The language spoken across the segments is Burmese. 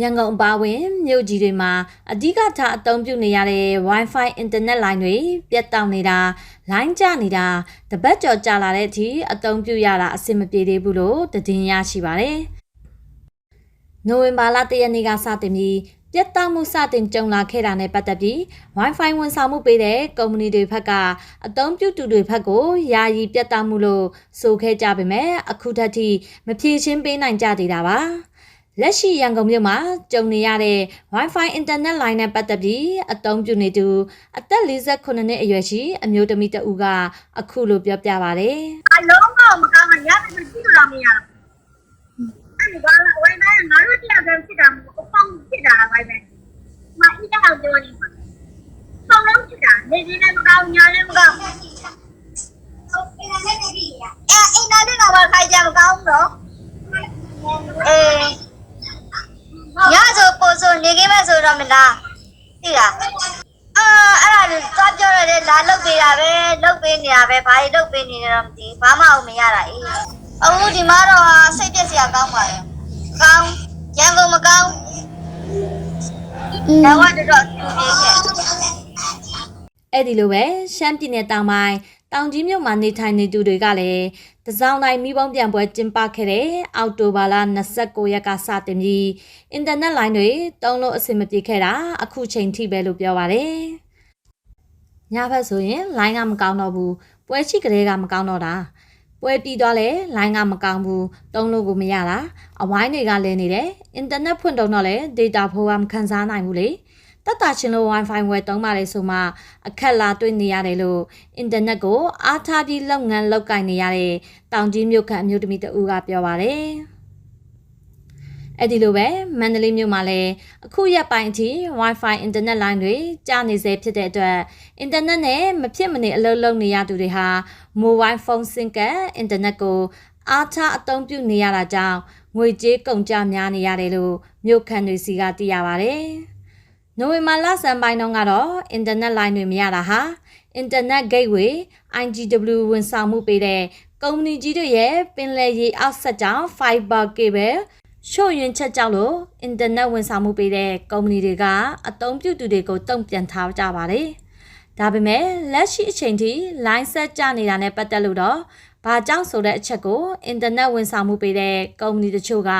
ရန်ကုန်အပါအဝင်မြို့ကြီးတွေမှာအဓိကထားအသုံးပြုနေရတဲ့ Wi-Fi အင်တာနက်လိုင်းတွေပြတ်တောက်နေတာလိုင်းကျနေတာတပတ်ကျော်ကြာလာတဲ့အထိအသုံးပြုရတာအဆင်မပြေသေးဘူးလို့သတင်းရရှိပါတယ်။နိုဝင်ဘာလ၁ရက်နေ့ကစတင်ပြီးပြတ်တောက်မှုစတင်ကြုံလာခဲ့တာနဲ့ပတ်သက်ပြီး Wi-Fi ဝန်ဆောင်မှုပေးတဲ့ကုမ္ပဏီတွေဘက်ကအသုံးပြုသူတွေဘက်ကိုယာယီပြတ်တောက်မှုလို့ဆိုခဲ့ကြပေမဲ့အခုထက်ထိမဖြေရှင်းပေးနိုင်ကြသေးတာပါ။ လက်ရှိရန်ကုန်မြို့မှာကြုံနေရတဲ့ Wi-Fi အင်တာနက်လိုင်းနဲ့ပတ်သက်ပြီးအသုံးပြုနေသူအသက်48နှစ်အရွယ်ရှိအမျိုးသမီးတဦးကအခုလိုပြောပြပါဗျ။အလုံးမမကောင်းရရတယ်ကြည့်လို့မရဘူးအဲ့ဒါဝိုင်းမဲငါတို့တရားပဲဖြစ်တာမဟုတ်ပေါင်းဖြစ်တာဝိုင်းမဲမအစ်တော့ပြောနေမှာပေါင်းလုံးဖြစ်တာနေနေလည်းမကောင်းညာလည်းမကောင်းအဲ့အင်တာနက်ကဘာခိုင်ကြမကောင်းတော့အေးညဆိုပို့ဆိုနေခဲ့ မဲ့ဆိုတော့မလားသိလားအာအဲ့ဒါလည်းသွားပြောရတယ်လာလုတ်ပေးတာပဲလုတ်ပေးနေတာပဲဘာတွေလုတ်ပေးနေတယ်တော့မသိဘူးဘာမှအောင်မရတာအေးအခုဒီမှာတော့စိတ်ပြက်စရာကောင်းပါရဲ့ကောင်းရန်ကုန်မကောင်းတော့တော့တော့သူပြေးခဲ့ အဲ့ဒီလိုပဲရှမ်းပြည်နယ်တောင်ပိုင်းတောင်ကြီးမြို့မှာနေထိုင်နေသူတွေကလည်းတစောင်းတိုင်းမိဘုံပြန်ပွဲကျင်းပခဲ့တဲ့အောက်တိုဘာလ29ရက်ကစတင်ပြီးအင်တာနက်လိုင်းတွေတုံးလို့အဆင်မပြေခဲ့တာအခုချိန်ထိပဲလို့ပြောပါတယ်။ညဘက်ဆိုရင်လိုင်းကမကောင်းတော့ဘူးပွဲရှိကလေးကမကောင်းတော့တာပွဲပြီးတော့လဲလိုင်းကမကောင်းဘူးတုံးလို့ကိုမရတာအဝိုင်းတွေကလည်းနေတယ်အင်တာနက်ဖွင့်တော့တော့လဲ data ဖိုးကမခံစားနိုင်ဘူးလေ။ တက်တာချင်းလို့ Wi-Fi ဝယ်သုံးပါလေဆိုမှအခက်လာတွေ့နေရတယ်လို့အင်တာနက်ကိုအားထားပြီးလုပ်ငန်းလုပ်ကိုင်နေရတဲ့တောင်ကြီးမြို့ခန့်အမျိုးသမီးတဦးကပြောပါတယ်။အဲ့ဒီလိုပဲမန္တလေးမြို့မှာလည်းအခုရက်ပိုင်းအထိ Wi-Fi အင်တာနက်လိုင်းတွေကြာနေစေဖြစ်တဲ့အတွက်အင်တာနက်နဲ့မဖြစ်မနေအလုပ်လုပ်နေရသူတွေဟာ Mobile Phone စင်ကအင်တာနက်ကိုအားထားအသုံးပြုနေရတာကြောင့်ငွေကြေးကုန်ကျများနေရတယ်လို့မြို့ခန့်တွေစီကသိရပါတယ်။ နိုဝင်ဘာလဆန်းပိုင်းတုန်းကတော့အင်တာနက်လိုင်းတွေမရတာဟာအင်တာနက် gateway IGW ဝန်ဆောင်မှုပေးတဲ့ကုမ္ပဏီကြီးတွေရဲ့ပင်လယ်ရေအောက်ဆက်ကြောင်း fiber cable ရှို့ယွင်းချက်ကြောင့်လို့အင်တာနက်ဝန်ဆောင်မှုပေးတဲ့ကုမ္ပဏီတွေကအသုံးပြုသူတွေကိုတုံ့ပြန်ထားကြပါတယ်။ဒါပေမဲ့လက်ရှိအချိန်ထိ line ဆက်ကျနေတာနဲ့ပတ်သက်လို့တော့ ဘာကြောင့်ဆိုတဲ့အချက်ကိုအင်တာနက်ဝန်ဆောင်မှုပေးတဲ့ကုမ္ပဏီတချို့က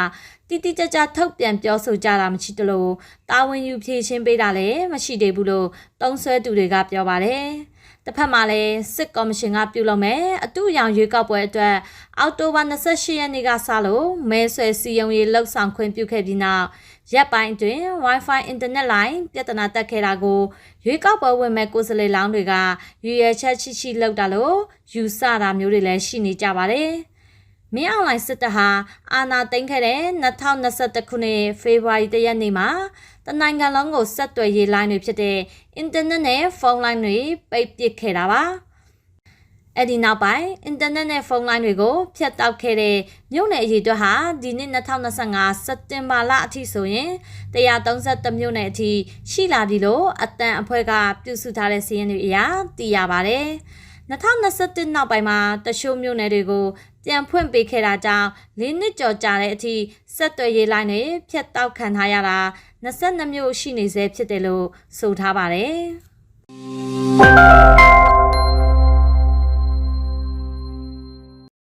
တိတိကျကျထုတ်ပြန်ပြောဆိုကြတာမရှိသလိုတာဝန်ယူဖြည့်ရှင်းပေးတာလည်းမရှိသေးဘူးလို့တုံးဆွဲသူတွေကပြောပါတယ်။ တစ်ဖက်မှာလည်းစစ်ကော်မရှင်ကပြုလုပ်မယ်အတူရောင်ရွေးကောက်ပွဲအတွက်အောက်တိုဘာ28ရက်နေ့ကစလို့မဲဆွယ်စီယုံရေးလှုပ်ဆောင်ခွင့်ပြုခဲ့ပြီးနောက်ရက်ပိုင်းအတွင်း Wi-Fi အင်တာနက်လိုင်းပြဿနာတက်ခဲ့တာကိုရွေးကောက်ပွဲဝင်မဲ့ကိုယ်စားလှယ်လောင်းတွေကရွေရချက်ရှိရှိလှုပ်တာလို့ယူဆတာမျိုးတွေလည်းရှိနေကြပါတယ်။ မင်းအွန်လိုင်းစစ်တပ်ဟာအာဏာသိမ်းခဲ့တဲ့2021ခုနှစ်ဖေဖော်ဝါရီလရက်နေ့မှာတနိုင်ငံလုံးကိုဆက်သွယ်ရေးလိုင်းတွေဖြစ်တဲ့အင်တာနက်နဲ့ဖုန်းလိုင်းတွေပိတ်ပစ်ခဲ့တာပါ။အဲ့ဒီနောက်ပိုင်းအင်တာနက်နဲ့ဖုန်းလိုင်းတွေကိုဖျက်တောက်ခဲ့တဲ့မြို့နယ်အရေးအတွက်ဟာဒီနှစ်2025စက်တင်ဘာလအထိဆိုရင်133မြို့နယ်အထိရှိလာပြီလို့အတန်အဖွဲ့ကပြုစုထားတဲ့စီးရင်တွေအရသိရပါတယ်။ 2021နောက်ပိုင်းမှာတချို့မြို့နယ်တွေကိုပြန်ဖွင့်ပေးခဲ့တာကြောင့်၄နှစ်ကျော်ကြာတဲ့အထိဆက်သွယ်ရေးလိုင်းတွေဖျက်တောက်ခံထားရတာ22မြို့ရှိနေစေဖြစ်တယ်လို့ဆိုထားပါတယ်။